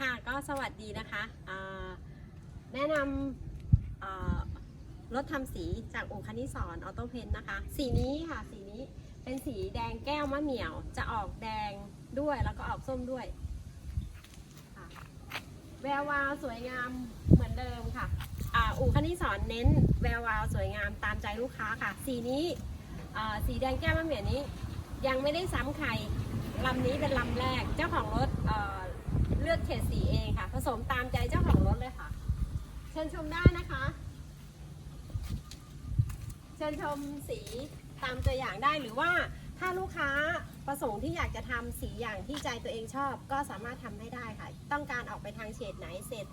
ค่ะก็สวัสดีนะคะแนะนำรถทำสีจากอู่คณิสอนออโต้เพนนะคะ สีนี้ค่ะสีนี้เป็นสีแดงแก้วมะเหมี่ยว จะออกแดงด้วยแล้วก็ออกส้มด้วยแวววาวสวยงามเหมือนเดิมค่ะอู่คณิสอนเน้นแวววาวสวยงามตามใจลูกค้าค่ะ สีนี้สีแดงแก้วมะเหมี่ยวนี้ ยังไม่ได้ซ้ำใครลำนี้เป็นลำแรกเจ้าของรถ เลือกเฉดสีเองค่ะ ผสมตามใจเจ้าของรถเลยค่ะ เชิญชมได้นะคะ เชิญชมสีตามตัวอย่างได้หรือว่าถ้าลูกค้าประสงค์ที่อยากจะทำสีอย่างที่ใจตัวเองชอบ ก็สามารถทำให้ได้ค่ะ ต้องการออกไปทางเฉดไหนเฉด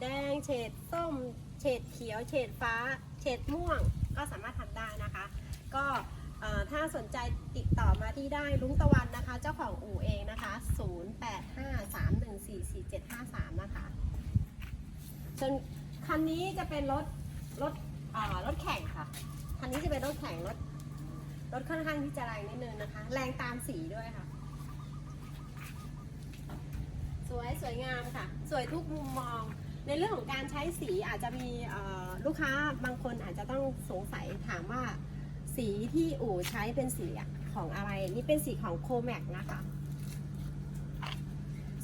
แดงเฉดส้มเฉดเขียวเฉดฟ้าเฉดม่วง ก็สามารถทำได้นะคะ ก็ถ้าสนใจติดต่อมาที่ได้ลุงตะวันนะคะ เจ้าของอู่เองนะคะ 085 753 นะคะส่วนคันนี้จะเป็นรถรถอ่อรถแข่งค่ะ คันนี้จะเป็นรถแข่งรถรถค่อนข้างที่จะแรงนิดนึงนะคะ แรงตามสีด้วยค่ะ สวยสวยงามค่ะ สวยทุกมุมมอง ในเรื่องของการใช้สีอาจจะมีลูกค้าบางคนอาจจะต้องสงสัยถามว่าสีที่อู่ใช้เป็นสีของอะไร นี่เป็นสีของโคแม็กนะคะ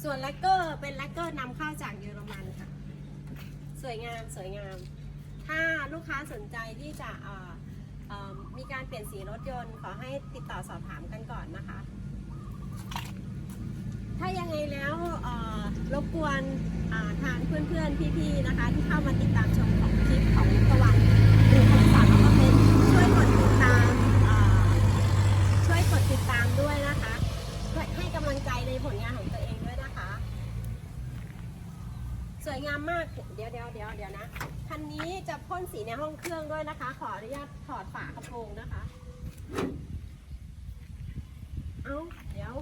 ส่วนแลกเกอร์เป็นแลกเกอร์นำเข้าจากเยอรมันค่ะ สวยงามสวยงาม ถ้าลูกค้าสนใจที่จะมีการเปลี่ยนสีรถยนต์ขอให้ติดต่อสอบถามกันก่อนนะคะ ถ้ายังไงแล้วรบกวนทางเพื่อนๆ พี่ๆ นะคะ ที่เข้ามาติดตามชมของคลิปของตะวันหรือคำสอนของเพนช่วยกดติดตามช่วยกดติดตามด้วยนะคะ ให้กำลังใจในผลงานของตัวเองด้วยนะคะ สวยงามมาก เดี๋ยวเดี๋ยวเดี๋ยวเดี๋ยวนะ คันนี้จะพ่นสีในห้องเครื่องด้วยนะคะ ขออนุญาตถอดฝากระโปรงนะคะ เอาเดี๋ยว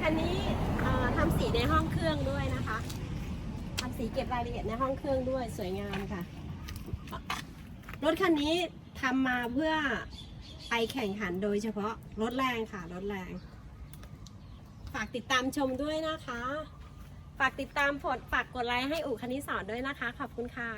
คันนี้เอ่อทำสีในห้องเครื่องด้วยนะคะทำสีเก็บรายละเอียดในห้องเครื่องด้วยสวยงามค่ะ รถคันนี้ ทำมาเพื่อไปแข่งขันโดยเฉพาะรถแรงค่ะรถแรง ฝากติดตามชมด้วยนะคะ ฝากติดตามผลฝากกดไลค์ให้อูคณิสอนด้วยนะคะ ขอบคุณค่ะ